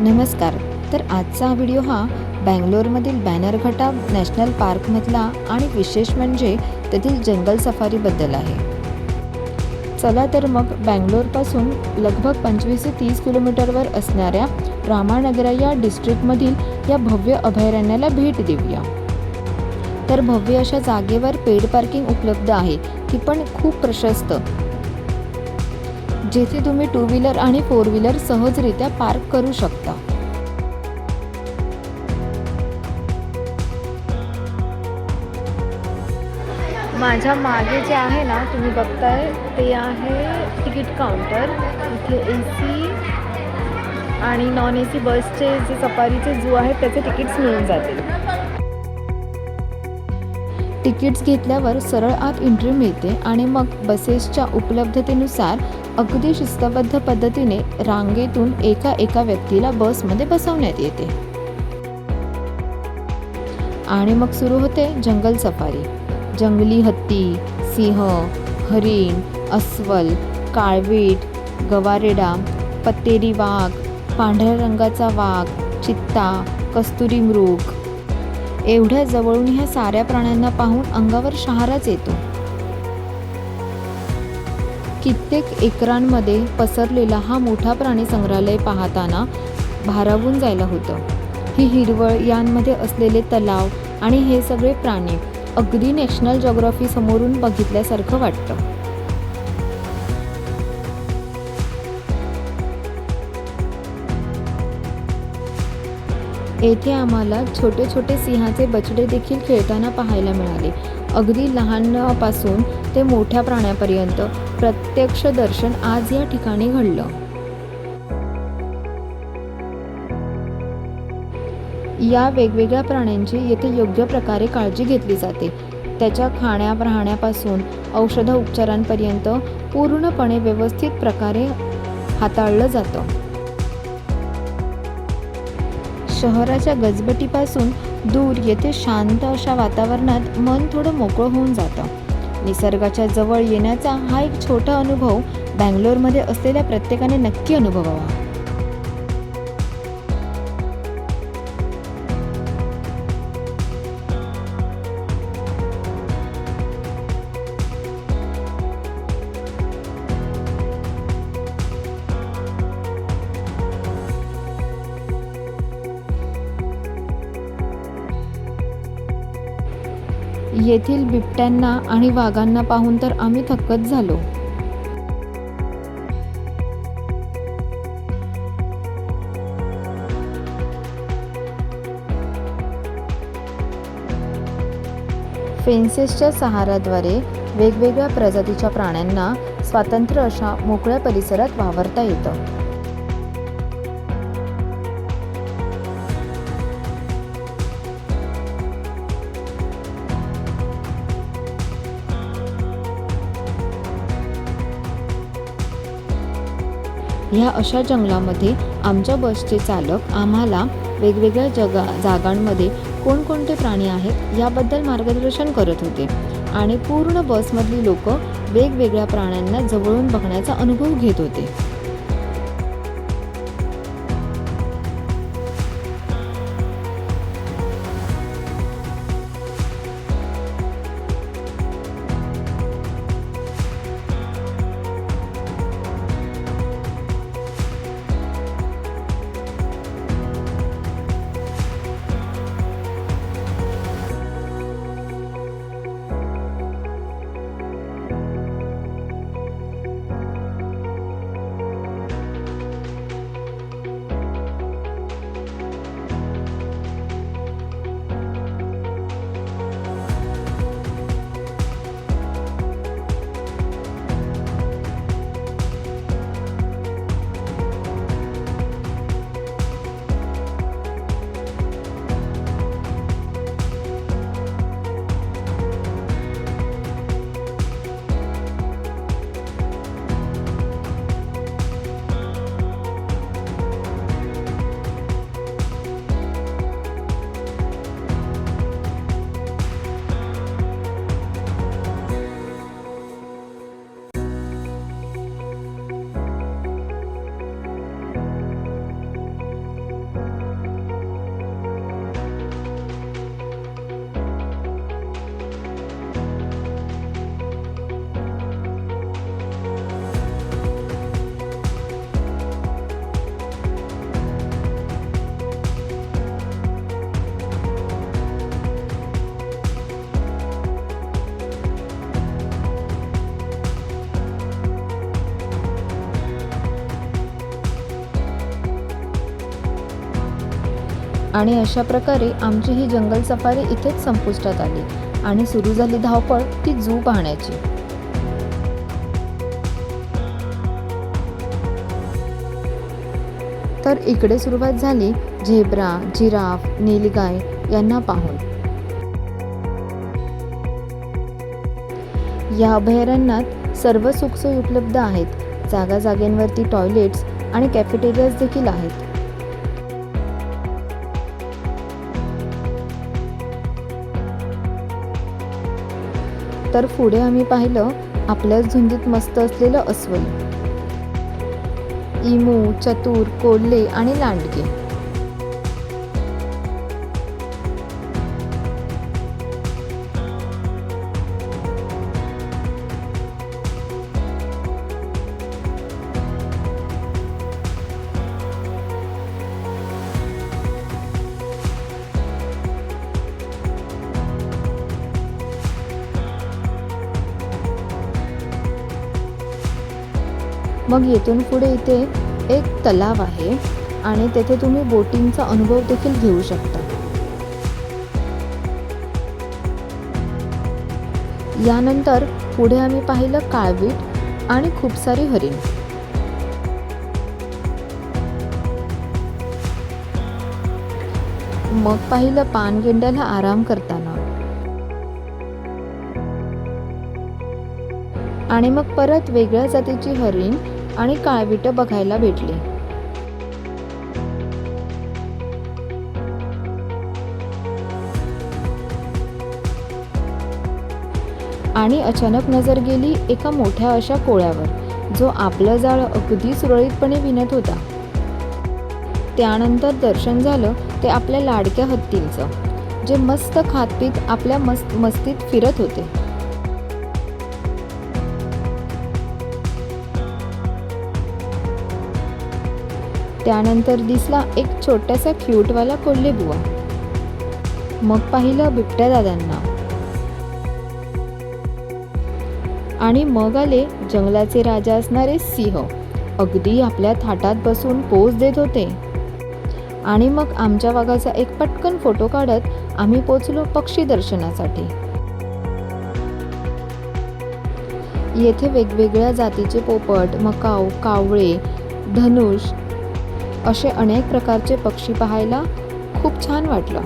नमस्कार. तर आजचा हा व्हिडिओ हा बँगलोरमधील बॅनरघटा नॅशनल पार्कमधला आणि विशेष म्हणजे तेथील जंगल सफारीबद्दल आहे. चला तर मग बँगलोरपासून लगभग पंचवीस ते तीस किलोमीटरवर असणाऱ्या रामानगरा या डिस्ट्रिक्टमधील या भव्य अभयारण्याला भेट देऊया. तर भव्य अशा जागेवर पेड पार्किंग उपलब्ध आहे ती पण खूप प्रशस्त. जेथे तुम्ही टू व्हीलर आणि फोर व्हीलर सहजरित्या पार्क करू शकता. माझ्या मागे जे आहे ना तुम्ही बघताय ते आहे तिकीट काउंटर इथे ए सी आणि नॉन ए सी बसचे जे सफारीचे जो आहेत त्याचे तिकीट्स मिळून जातील. तिकीट्स घेतल्यावर सरळ आत एंट्री मिळते आणि मग बसेसच्या उपलब्धतेनुसार अगदी शिस्तबद्ध पद्धतीने रांगेतून एका एका व्यक्तीला बसमध्ये बसवण्यात येते. आणि मग सुरू होते जंगल सफारी. जंगली हत्ती सिंह हरिण अस्वल काळवीट गवारेडा पत्तेरी वाघ पांढऱ्या रंगाचा वाघ चित्ता कस्तुरी मृग एवढ्या जवळून ह्या साऱ्या प्राण्यांना पाहून अंगावर शहाराच येतो. कित्येक एकरांमध्ये पसरलेला हा मोठा प्राणी संग्रहालय पाहताना भारावून जायला होतं. ही हिरवळ यांमध्ये असलेले तलाव आणि हे सगळे प्राणी अगदी नॅशनल जॉग्रॉफी समोरून बघितल्यासारखं वाटतं. येथे आम्हाला छोटे छोटे सिंहाचे बछडे देखील खेळताना पाहायला मिळाले. अगदी लहानापासून ते मोठ्या प्राण्यापर्यंत प्रत्यक्ष दर्शन आज या ठिकाणी घडलं. या वेगवेगळ्या प्राण्यांची येथे योग्य प्रकारे काळजी घेतली जाते. त्याच्या खाण्या राहण्यापासून औषध उपचारांपर्यंत पूर्णपणे व्यवस्थित प्रकारे हाताळलं जातं. शहराच्या गजबटीपासून दूर येथे शांत अशा वातावरणात मन थोडं मोकळं होऊन जातं. निसर्गाच्या जवळ येण्याचा हा एक छोटा अनुभव बँगलोरमध्ये असलेल्या प्रत्येकाने नक्की अनुभवावा. येथील बिबट्यांना आणि वाघांना पाहून तर आम्ही थक्कच झालो. फेन्सेसच्या सहाराद्वारे वेगवेगळ्या प्रजातीच्या प्राण्यांना स्वातंत्र्य अशा मोकळ्या परिसरात वावरता येतं. ह्या अशा जंगलामध्ये आमच्या बसचे चालक आम्हाला वेगवेगळ्या जगा जागांमध्ये कोणकोणते प्राणी आहेत याबद्दल मार्गदर्शन करत होते. आणि पूर्ण बसमधली लोक वेगवेगळ्या प्राण्यांना जवळून बघण्याचा अनुभव घेत होते. आणि अशा प्रकारे आमची ही जंगल सफारी इथेच संपुष्टात आली आणि सुरू झाली धावपळ ती झू पाहण्याची. तर इकडे सुरुवात झाली झेब्रा जिराफ नीलगाय यांना पाहून. या अभयारण्यात सर्व सुखसोयी उपलब्ध आहेत. जागा जागेंवरती टॉयलेट्स आणि कॅफेटेरियाज देखील आहेत. तर पुढे आम्ही पाहिलं आपल्याच झुंजीत मस्त असलेलं अस्वल. इमू चतुर कोल्हे आणि लांडगे. मग येथून पुढे इथे एक तलाव आहे आणि तेथे तुम्ही बोटिंगचा अनुभव देखील घेऊ शकता. यानंतर पुढे आम्ही पाहिलं काळवीट आणि खूप सारी हरिण. मग पाहिलं पानगेंड्याला आराम करताना. आणि मग परत वेगळ्या जातीची हरिण आणि काळविटं बघायला भेटली. आणि अचानक नजर गेली एका मोठ्या अशा कोळ्यावर जो आपलं जाळं अगदी सुरळीतपणे विणत होता. त्यानंतर दर्शन झालं ते आपल्या लाडक्या हत्तींचं जे मस्त खातपीत आपल्या मस्त मस्तीत फिरत होते. त्यानंतर दिसला एक छोटासा क्यूटवाला कोल्हेबुवा. मग पाहिलं बिबट्या दादांना आणि मग आले जंगलाचे राजा असणारे सिंह. अगदी आपल्या थाटात बसून पोज देत होते. आणि मग आमच्या वाघाचा एक पटकन फोटो काढत आम्ही पोचलो पक्षी दर्शनासाठी. येथे वेगवेगळ्या जातीचे पोपट मकाऊ कावळे धनुष असे अनेक प्रकारचे पक्षी पाहायला खूप छान वाटलं.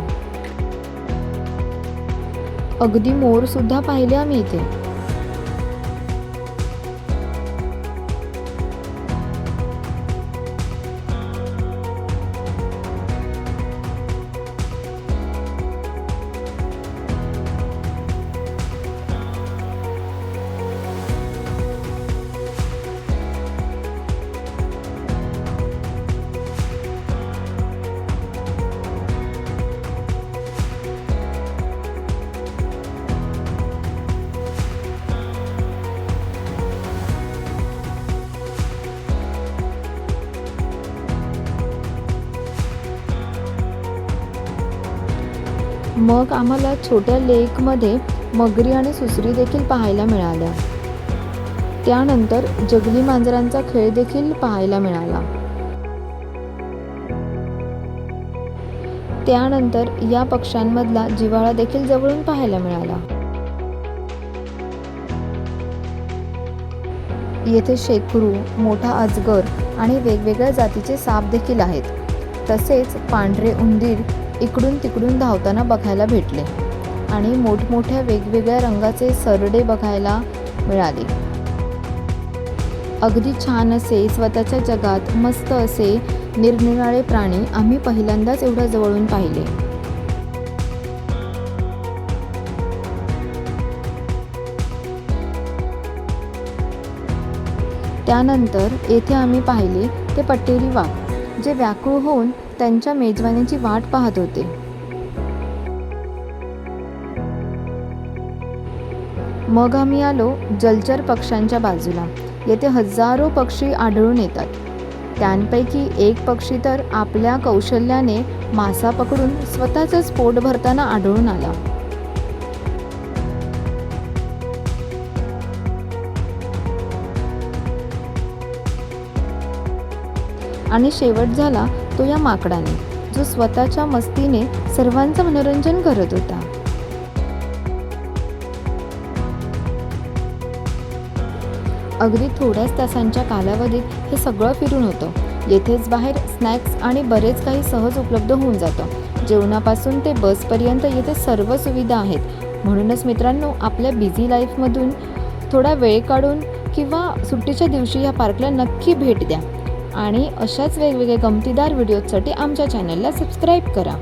अगदी मोर सुद्धा पाहिले आम्ही इथे. मग आम्हाला छोट्या लेकमध्ये मगरी आणि सुसरी देखील पाहायला मिळाल्या त्यानंतर जंगली मांजरांचा खेळ देखील पाहायला मिळाला. त्यानंतर या पक्ष्यांमधला जिव्हाळा देखील जवळून पाहायला मिळाला. येथे शेकरू मोठा अजगर आणि वेगवेगळ्या जातीचे साप देखील आहेत. तसेच पांढरे उंदीर इकडून तिकडून धावताना बघायला भेटले आणि मोठमोठ्या वेगवेगळ्या रंगाचे सरडे बघायला मिळाले. अगदी छान असे स्वतःच्या जगात मस्त असे निरनिराळे प्राणी आम्ही पहिल्यांदाच एवढ्या जवळून पाहिले. त्यानंतर येथे आम्ही पाहिले ते पट्टेरी वाघ जे व्याकुळ होऊन त्यांच्या मेजवानीची वाट पाहत होते. मग आम्ही आलो जलचर पक्ष्यांच्या बाजूला. येथे हजारो पक्षी आढळून येतात. त्यांपैकी एक पक्षी तर आपल्या कौशल्याने मासा पकडून स्वतःचंच पोट भरताना आढळून आला. आणि शेवट झाला तो या माकडाने जो स्वतःच्या मस्तीने सर्वांचं मनोरंजन करत होता. अगदी थोड्याच तासांच्या कालावधीत हे सगळं फिरून होतं. येथेच बाहेर स्नॅक्स आणि बरेच काही सहज उपलब्ध होऊन जातं. जेवणापासून ते बसपर्यंत येथे सर्व सुविधा आहेत. म्हणूनच मित्रांनो आपल्या बिझी लाईफमधून थोडा वेळ काढून किंवा सुट्टीच्या दिवशी या पार्कला नक्की भेट द्या. आणि अशाच वेगवेगळ्या गमतीदार व्हिडिओजसाठी आमच्या चॅनलला सबस्क्राईब करा.